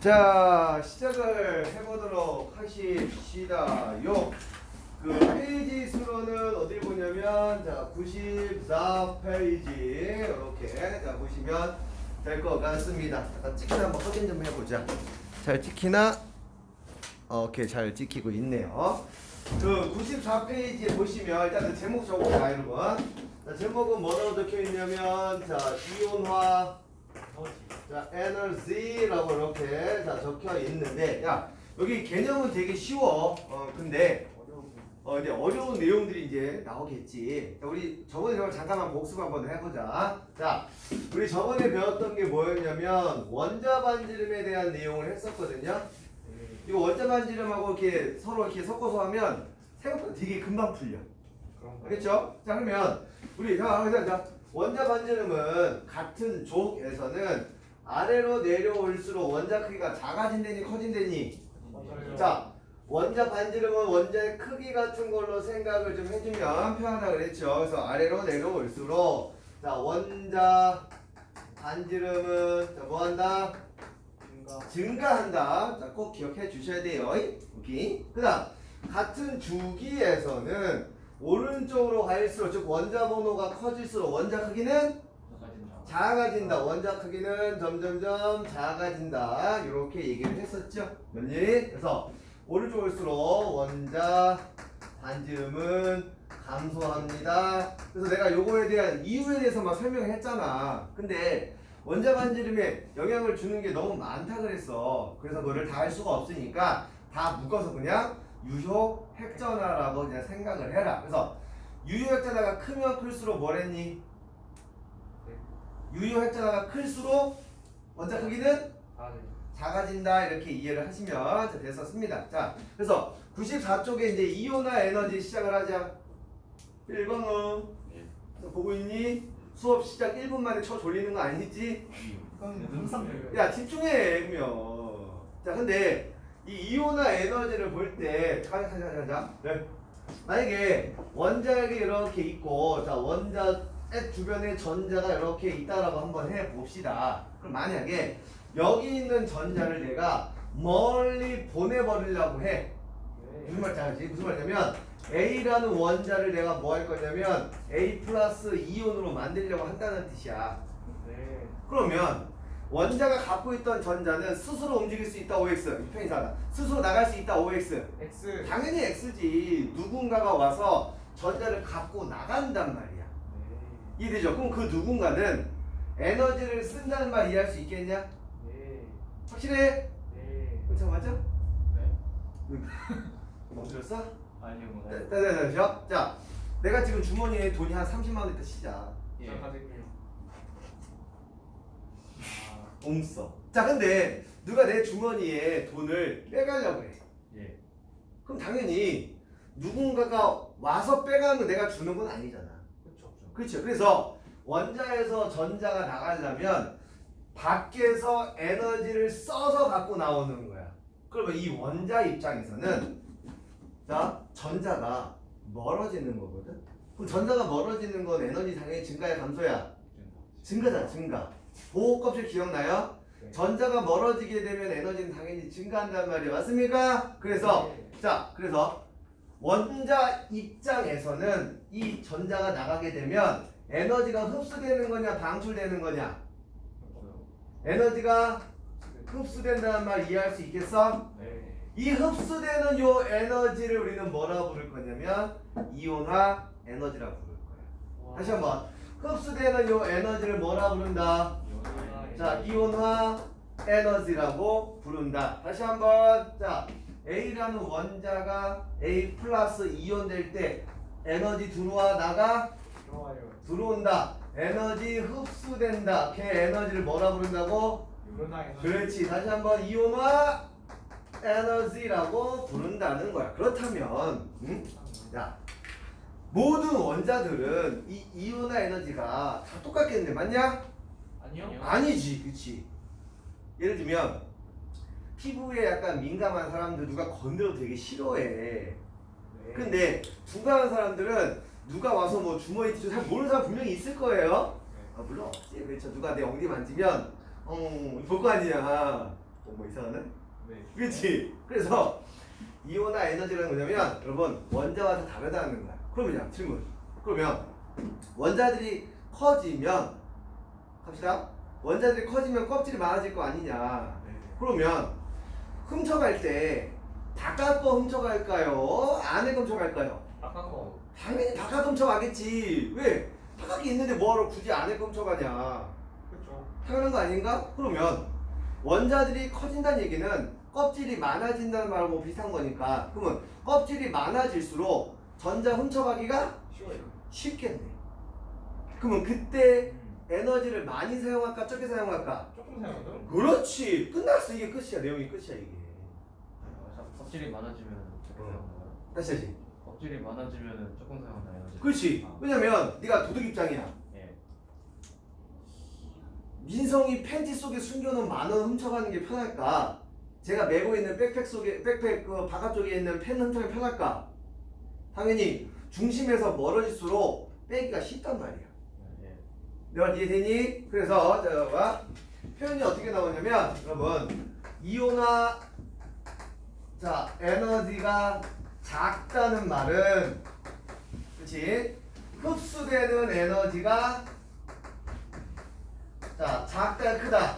자 시작을 해보도록 하십시다. 요그 페이지 수로는 어딜 보냐면 자 94페이지 이렇게 자 보시면 될 것 같습니다. 잠깐 찍히나 한번 확인 좀 해보자. 잘 찍히나? 어, 오케이 잘 찍히고 있네요. 그 94페이지에 보시면 일단은 제목 적어보자 여러분. 자 제목은 뭐라고 적혀 있냐면 자 이온화 자, 에너지라고 이렇게 자 적혀 있는데 야 여기 개념은 되게 쉬워. 어 근데 어 이제 어려운 내용들이 이제 나오겠지. 자, 우리 저번에 그럼 잠깐만 복습 한번 해보자. 자, 우리 저번에 배웠던 게 뭐였냐면 원자 반지름에 대한 내용을 했었거든요. 이거 원자 반지름하고 이렇게 서로 이렇게 섞어서 하면 생각보다 되게 금방 풀려. 알겠죠? 자 그러면 우리 자, 자, 자 원자 반지름은 같은 족에서는 아래로 내려올수록 원자 크기가 작아진다니 커진다니? 자 원자 반지름은 원자의 크기 같은 걸로 생각을 좀 해주면 편하다 그랬죠. 그래서 아래로 내려올수록 자 원자 반지름은 자 뭐한다? 증가 한다. 자 꼭 기억해 주셔야 돼요. 오케이 그 다음 같은 주기에서는 오른쪽으로 갈수록 즉 원자 번호가 커질수록 원자 크기는 작아진다. 원자 크기는 점점점 작아진다. 이렇게 얘기를 했었죠. 맞니? 그래서 오른쪽 올수록 원자 반지름은 감소합니다. 그래서 내가 요거에 대한 이유에 대해서 막 설명을 했잖아. 근데 원자 반지름에 영향을 주는 게 너무 많다 그랬어. 그래서 그거를 다 할 수가 없으니까 다 묶어서 그냥 유효 핵전화라고 그냥 생각을 해라. 그래서 유효 핵전화가 크면 클수록 뭐랬니? 유효 핵전화가 클수록 원자 크기는 작아진다 이렇게 이해를 하시면 자, 됐었습니다. 자, 그래서 94쪽에 이제 이온화 에너지 시작을 하자. 1번은 보고 있니? 수업 시작 1분 만에 쳐 졸리는 거 아니지? 야 집중해 그러면. 자, 근데 이 이온화 에너지를 볼 때, 가자, 가자, 가자. 네. 만약에 원자핵이 이렇게 있고, 자 원자 핵 주변에 전자가 이렇게 있다라고 한번 해 봅시다. 그럼 만약에 여기 있는 전자를 내가 멀리 보내버리려고 해. 무슨 말인지 알지? 무슨 말이냐면 A라는 원자를 내가 뭐 할 거냐면 A 플러스 이온으로 만들려고 한다는 뜻이야. 그러면 원자가 갖고 있던 전자는 스스로 움직일 수 있다 OX 편의사다 스스로 나갈 수 있다 OX X 당연히 X지 누군가가 와서 전자를 갖고 나간단 말이야 이해되죠? 그럼 그 누군가는 에너지를 쓴다는 말 이해할 수 있겠냐? 확실해? 그렇죠 맞죠? 멈췄어? 아니요 뭐 네, 네, 네, 네. 자 내가 지금 주머니에 돈이 한 30만 원 있다 치자 예. 옴써 자 근데 누가 내 주머니에 돈을 빼가려고 해 예. 그럼 당연히 누군가가 와서 빼가는 거 내가 주는 건 아니잖아 그렇죠. 그래서 원자에서 전자가 나가려면 밖에서 에너지를 써서 갖고 나오는 거야. 그러면 이 원자 입장에서는 자 전자가 멀어지는 거거든. 그럼 전자가 멀어지는 건 에너지 당연히 증가야 감소야. 증가잖아 증가. 보호 껍질 기억나요? 네. 전자가 멀어지게 되면 에너지는 당연히 증가한단 말이야. 맞습니까? 그래서 자 그래서 원자 입장에서는 이 전자가 나가게 되면 에너지가 흡수되는 거냐 방출되는 거냐 에너지가 흡수된다는 말 이해할 수 있겠어? 네. 이 흡수되는 요 에너지를 우리는 뭐라고 부를 거냐면 이온화 에너지라고 부를 거야 다시 한번 흡수되는 요 에너지를 뭐라 부른다? 자 이온화 에너지라고 부른다 다시 한번 자 A라는 원자가 A 플러스 이온 될 때 에너지 들어와 나가 좋아요. 들어온다 에너지 흡수된다 걔 에너지를 뭐라 부른다고 유로나에서 그렇지 다시 한번 이온화 에너지라고 부른다는 거야 그렇다면 음? 자 모든 원자들은 이 이온화 에너지가 다 똑같겠는데 맞냐? 아니요? 아니지 그치 예를 들면 피부에 약간 민감한 사람들 누가 건드려도 되게 싫어해 네. 근데 둔감한 사람들은 누가 와서 뭐 주머니 뒤져 잘 모르는 사람 분명히 있을 거예요 아 물론 없지 그렇죠 누가 내 엉덩이 만지면 어, 볼거 아니야. 어, 뭐 이상하네? 네. 그렇지. 그래서 이온화 에너지라는 뭐냐면 여러분 원자와 다 다르다는 거야. 그러면요 질문. 그러면 원자들이 커지면 갑시다. 원자들이 커지면 껍질이 많아질 거 아니냐. 네. 그러면 훔쳐갈 때 바깥 거 훔쳐갈까요? 안에 거 훔쳐갈까요? 아까 거. 당연히 바깥 훔쳐가겠지. 왜? 바깥이 있는데 뭐하러 굳이 안에 거 훔쳐가냐. 그렇죠. 당연한 거 아닌가? 그러면 원자들이 커진다는 얘기는 껍질이 많아진다는 말하고 비슷한 거니까 그러면 껍질이 많아질수록 전자 훔쳐가기가 쉬워요. 쉽겠네. 그러면 그때 음. 에너지를 많이 사용할까 적게 사용할까? 조금 사용하죠? 그렇지. 끝났어. 이게 끝이야. 내용이 끝이야 이게. 껍질이 많아지면 조금 어. 사용나요? 다시 하지. 껍질이 많아지면 조금 사용나요? 그렇지. 아, 왜냐면 네가 도둑 입장이야. 예. 민성이 팬티 속에 숨겨놓은 만 원 훔쳐가는 게 편할까? 제가 메고 있는 백팩 속에 백팩 그 바깥쪽에 있는 펜 훔쳐가는 게 편할까? 당연히 중심에서 멀어질수록 빼기가 쉽단 말이야. 예. 내말 이해되니? 그래서 자 봐. 표현이 어떻게 나오냐면 여러분 이온화 자 에너지가 작다는 말은 그렇지 흡수되는 에너지가 자 작다 크다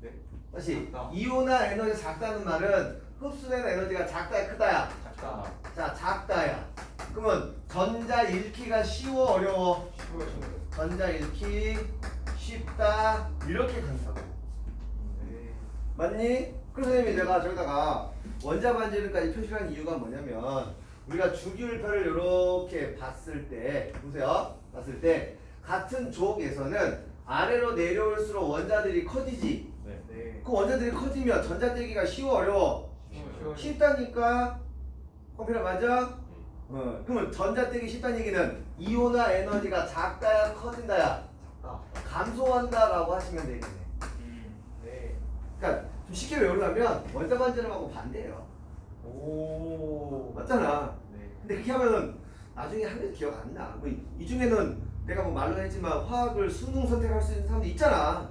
네. 다시 작다. 이온화 에너지 작다는 말은 흡수되는 에너지가 작다 크다야 작다. 자 작다야 그러면 전자 잃기가 쉬워 어려워 쉬워요. 전자 잃기 쉽다 이렇게 간다고 네. 맞니? 그래서 선생님이 내가 저기다가 원자 반지름까지 표시를 한 이유가 뭐냐면 우리가 주기율표를 이렇게 봤을 때 보세요 봤을 때 같은 족에서는 아래로 내려올수록 원자들이 커지지 네. 네. 그 원자들이 커지면 전자 떼기가 쉬워 어려워 쉬워요. 쉽다니까 컴퓨터 맞아? 어, 그러면 전자 떼기 쉽다는 얘기는 이온화 에너지가 작다야 커진다야 작다. 감소한다라고 하시면 되겠네 음. 네. 그러니까 좀 쉽게 외우려면 원자 반지름하고 반대예요. 오. 맞잖아. 네. 근데 그렇게 하면은 나중에 하면 기억 안 나. 뭐이 중에는 내가 뭐 말로 했지만 화학을 수능 선택할 수 있는 사람도 있잖아.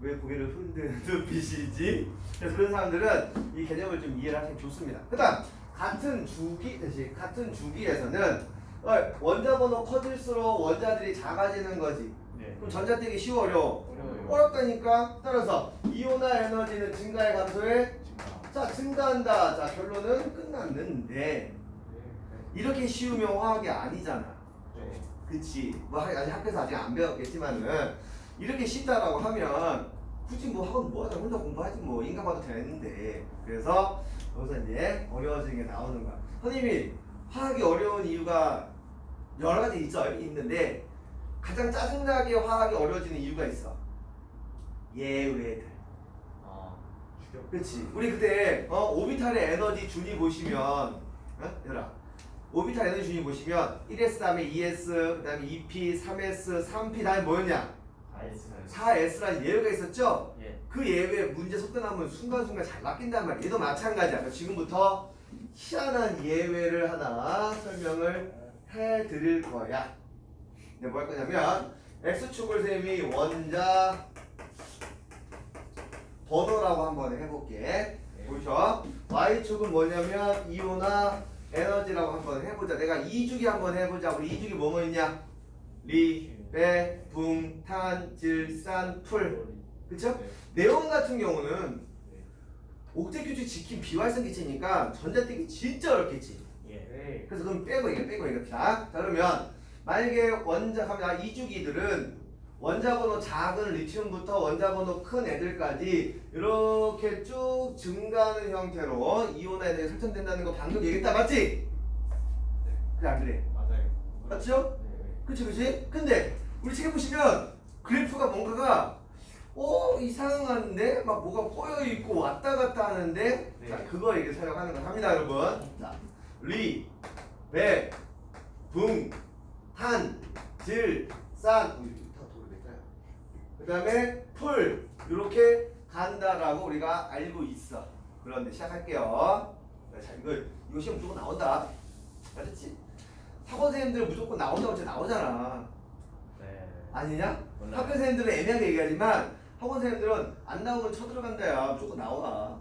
왜 고개를 흔드는 눈빛이지? 그래서 그런 사람들은 이 개념을 좀 이해를 하시면 좋습니다. 그다음 같은 주기 다시 같은 주기에서는 어, 원자 번호 커질수록 원자들이 작아지는 거지. 네. 그럼 전자 떼기 쉬워 어려워? 어려워요. 어렵다니까. 따라서 이온화 에너지는 증가에 감소해. 자 증가한다. 자 결론은 끝났는데 네. 이렇게 쉬우면 화학이 아니잖아. 네. 그치? 뭐 하- 아직 학교에서 아직 안 배웠겠지만은 이렇게 쉽다라고 하면 굳이 뭐 학원 뭐 하자 혼자 공부하지 뭐 인간 봐도 되는데 그래서 여기서 이제 어려워지는 게 나오는 거야. 선생님이 화학이 어려운 이유가 여러 가지 있어 있는데 가장 짜증나게 화학이 어려워지는 이유가 있어. 예외들. 아. 죽여. 그렇지. 우리 그때 어, 오비탈의 에너지 준위 보시면 어? 얘들아 오비탈 에너지 준위 보시면 1s 다음에 2s 그다음에 2p 3s 3p 다음에 뭐였냐? 알겠어요. 4s라는 예외가 있었죠? 예. 그 예외 문제 속도 나면 순간순간 잘 바뀐단 말이야. 얘도 마찬가지야. 그래서 지금부터 희한한 예외를 하나 설명을 해 드릴 거야. 네, 뭐할 거냐면 x축을 셈이 원자 번호라고 한번 해볼게. 네. 보이죠? y축은 뭐냐면 이온화 에너지라고 한번 해보자. 내가 이주기 한번 해보자. 우리 이주기 뭐뭐 있냐? 리, 배, 붕, 탄, 질, 산, 풀. 그쵸? 네. 네온 같은 경우는 네. 옥텟 규칙 지킨 비활성 기체니까 전자떼기 진짜 어렵겠지. 예. 네. 그래서 그럼 빼고 이거 빼고 이거 자, 자 그러면 만약에 원자 하면 이주기들은 원자 번호 작은 리튬부터 원자 번호 큰 애들까지 이렇게 쭉 증가하는 형태로 이온화 에너지 설정된다는 거 방금 얘기했다 맞지? 그래 안 그래? 맞아요. 맞죠? 네. 그치 그치? 근데 우리 책에 보시면 그래프가 뭔가가 어 이상한데 막 뭐가 꼬여 있고 왔다 갔다 하는데 네. 자 그거 이게 사용하는 거 합니다 여러분 자 리, 배, 붕, 탄, 질, 산그 다음에 풀 이렇게 간다라고 우리가 알고 있어 그런데 시작할게요 자 이거 이거 시험 무조건 나온다 알았지? 학원 선생님들 무조건 나온다고 제 나오잖아 네. 아니냐? 몰라요. 학교 선생님들은 애매하게 얘기하지만 학원 선생님들은 안 나오면 쳐들어간다야. 무조건 나와.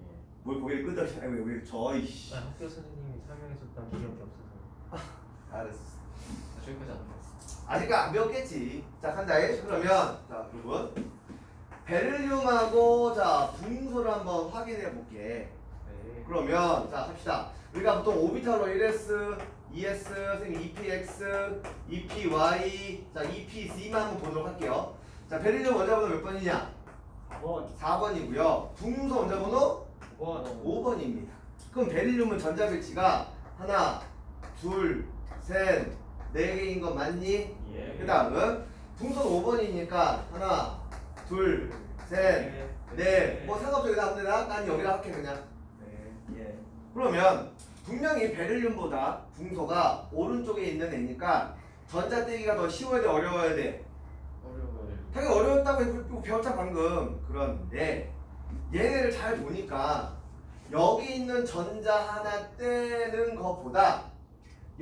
예. 뭘 거기를 끄덕이 아니 왜 저 이 씨. 나 학교 선생님이 설명해줬던 기억이 없어서. 알았어. 아, 저기까지 안 봤어. 아직 안 배웠겠지. 자, 간다해. 그러면 자, 여러분. 베를륨하고 자, 붕소를 한번 확인해 볼게. 네. 그러면 자, 합시다. 우리가 보통 오비탈로 1s, 2s, 선생님 EPX, EPY, 자, EPC만 한번 보도록 할게요. 자, 베릴륨 원자번호 몇 번이냐? 4번. 4번이고요. 붕소 원자번호 5번. 5번입니다. 그럼 베릴륨은 전자 배치가 하나, 둘, 셋, 네 개인 거 맞니? 예. 그 다음은 붕소는 5번이니까 하나, 둘, 셋, 넷. 뭐 상관없어 여기다 하면 되나? 난 여기다 할게 그냥. 네. 예. 그러면 분명히 베릴륨보다 붕소가 오른쪽에 있는 애니까 전자 떼기가 더 쉬워야 돼 어려워야 돼? 어려워요. 당연히 어려웠다고 배웠자 방금 그런데 얘네를 잘 보니까 여기 있는 전자 하나 떼는 것보다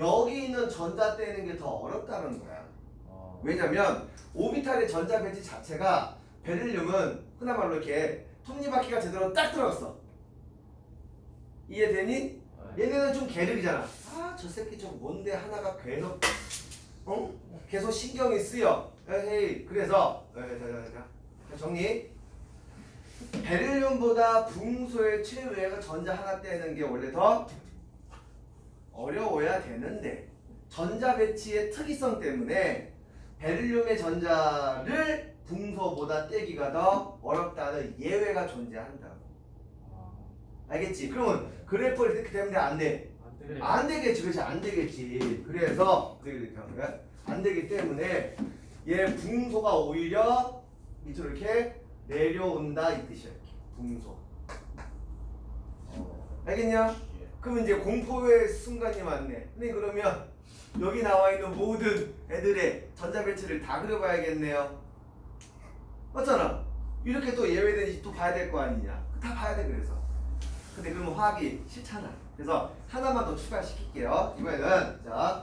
여기 있는 전자 떼는 게 더 어렵다는 거야 아, 왜냐면 오비탈의 전자 배치 자체가 베릴륨은 흔한 말로 이렇게 톱니바퀴가 제대로 딱 들어갔어 이해되니? 네. 얘네는 좀 게으르잖아. 아, 저 새끼 저 뭔데 하나가 계속 어? 계속 신경이 쓰여. 에헤이. 그래서 에, 자, 자, 자, 자, 정리. 베릴륨보다 붕소의 최외가 전자 하나 떼는 게 원래 더 어려워야 되는데 전자 배치의 특이성 때문에 베릴륨의 전자를 붕소보다 떼기가 더 어렵다는 예외가 존재한다고. 아, 알겠지? 그러면 그래프를 이렇게 때문에 안 돼. 안 되겠지, 그렇지? 안 되겠지. 그래서 어떻게 이렇게 하는 거야? 안 되기 때문에 얘 붕소가 오히려 밑으로 이렇게 내려온다 이 뜻이야. 붕소. 어, 알겠냐? 예. 그러면 이제 공포의 순간이 왔네. 근데 그러면 여기 나와 있는 모든 애들의 전자 배치를 다 그려봐야겠네요. 맞잖아. 이렇게 또 예외되는지 또 봐야 될 거 아니냐. 다 봐야 돼 그래서. 근데 그러면 화학이 싫잖아. 그래서 하나만 더 추가시킬게요. 이번에는 자,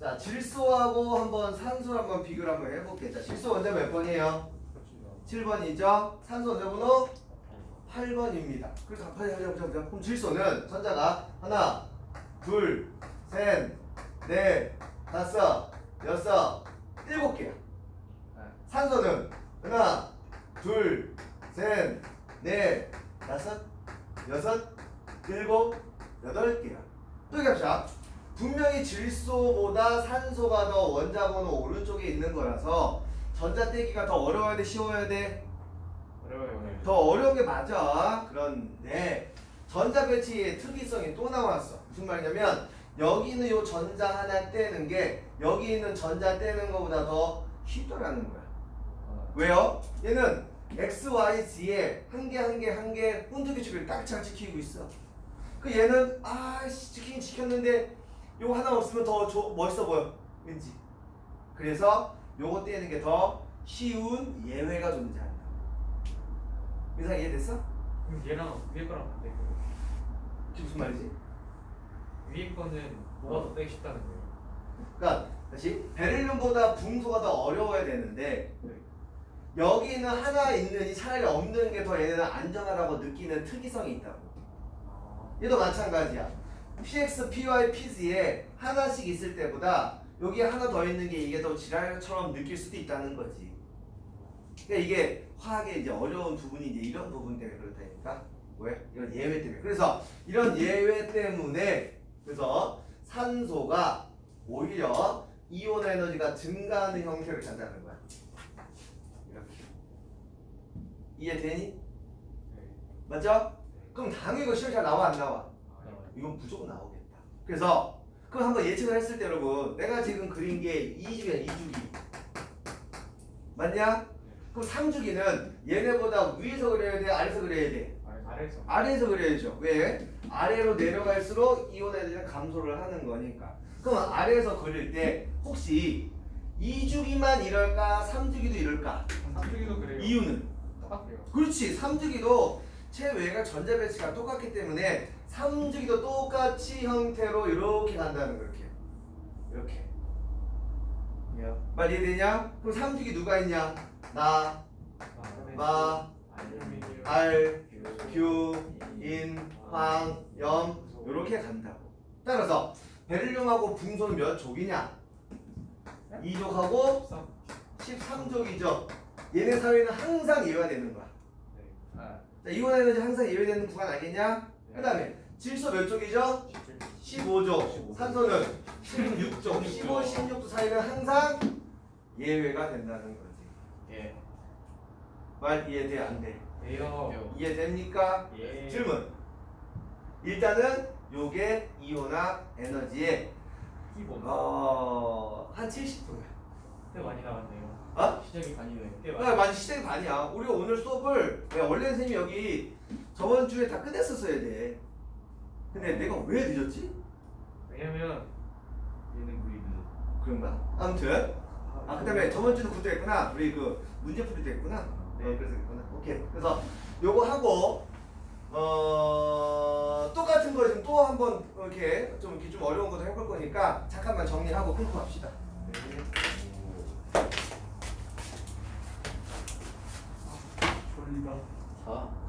자 질소하고 한번 산소 한번 비교를 한번 해볼게. 자 질소 원자 몇 번이에요? 7번이죠. 산소 원자 번호 8번입니다. 그래서 빨리 하자 보자 보자. 그럼 질소는 전자가 하나, 둘, 셋, 넷, 다섯, 여섯, 일곱 개야. 네. 산소는 하나, 둘, 셋, 넷, 다섯, 여섯, 일곱, 여덟 개야. 또 얘기합시다. 분명히 질소보다 산소가 더 원자번호 오른쪽에 있는 거라서 전자 떼기가 더 어려워야 돼, 쉬워야 돼? 어려워요. 더 어려운 게 맞아. 그런데 전자 배치의 특이성이 또 나왔어. 무슨 말이냐면 여기 있는 요 전자 하나 떼는 게 여기 있는 전자 떼는 것보다 더 쉽더라는 거야. 아, 왜요? 얘는 X, Y, Z에 한 개 한 개 한 개 혼두기 주기를 깍잘 지키고 있어. 그 얘는 아씨 지키긴 지켰는데 요거 하나 없으면 더 조- 멋있어 보여. 왠지. 그래서 요거 떼는 게 더 쉬운 예외가 존재한다. 이상 이해됐어? 그럼 얘랑 위에 거랑 반대 거. 그게 무슨 말이지? 위에 거는 뭐가 더 떼기 쉽다는 거예요. 그러니까 다시 베릴륨보다 붕소가 더 어려워야 되는데 네. 여기 있는 하나 있느니 차라리 없는 게 더 얘네는 안전하다고 느끼는 특이성이 있다고. 아. 얘도 마찬가지야. PX, PY, PZ에 하나씩 있을 때보다 여기 하나 더 있는 게 이게 더 지랄처럼 느낄 수도 있다는 거지. 그러니까 이게 화학의 이제 어려운 부분이 이제 이런 부분 때문에 그렇다니까. 왜? 이런 예외 때문에. 그래서 이런 예외 때문에 그래서 산소가 오히려 이온 에너지가 증가하는 형태를 갖는다는 거야. 이렇게. 이해되니? 네. 맞죠? 그럼 당연히 이거 시험 잘 나와 안 나와? 이건 무조건 나오겠다. 그래서 그럼 한번 예측을 했을 때 여러분 내가 지금 그린 게 2주기야 2주기 맞냐? 그럼 3주기는 얘네보다 위에서 그려야 돼 아래에서 그려야 돼? 아래에서. 아래에서 그려야죠 왜? 아래로 내려갈수록 이온 에너지는 감소를 하는 거니까 그럼 아래에서 그릴 때 혹시 2주기만 이럴까 3주기도 이럴까? 삼주기도 그래요. 이유는? 똑같아요. 그렇지 3주기도 체외가 전자 배치가 똑같기 때문에 3주기도 똑같이 형태로 이렇게 간다는 거 이렇게 이렇게 야. 말 이해되냐? 그럼 3주기 누가 있냐? 나 마, 알, 규, 인, 황, 염 이렇게 간다고. 따라서 베릴륨하고 붕소는 몇 족이냐? 2족하고 13족이죠. 얘네 사회는 항상 예외가 되는 거야. 아, 자, 이온 에너지 항상 예외되는 구간 아니냐? 그 다음에 질소 몇 족이죠? 15족. 산소는 16족. 15, 16족 사이는 항상 예외가 된다는 거지. 예. 말 이해돼? 안 돼? 돼요. 이해됩니까? 예. 질문. 일단은 요게 이온화 에너지의 기본. 어, 한 70%야. 꽤 많이 나왔네요. 어? 시작이 아니네. 꽤 아, 많이. 많이 시작이 반이야. 우리가 오늘 수업을 야, 원래 선생님이 여기 저번 주에 다 끝냈었어야 돼. 근데 내가 왜 늦었지? 왜냐면 얘는 우리 늦어. 그런가? 아무튼 아 그다음에 저번 주도 그때 했구나. 우리 그 문제 풀이 됐구나. 네, 네. 그래서 그랬구나. 오케이. 그래서 요거 하고 어 똑같은 거좀또 한번 이렇게 좀 이렇게 좀 어려운 것도 해볼 거니까 잠깐만 정리하고 끊고 갑시다. 졸리다. 4. 맞아.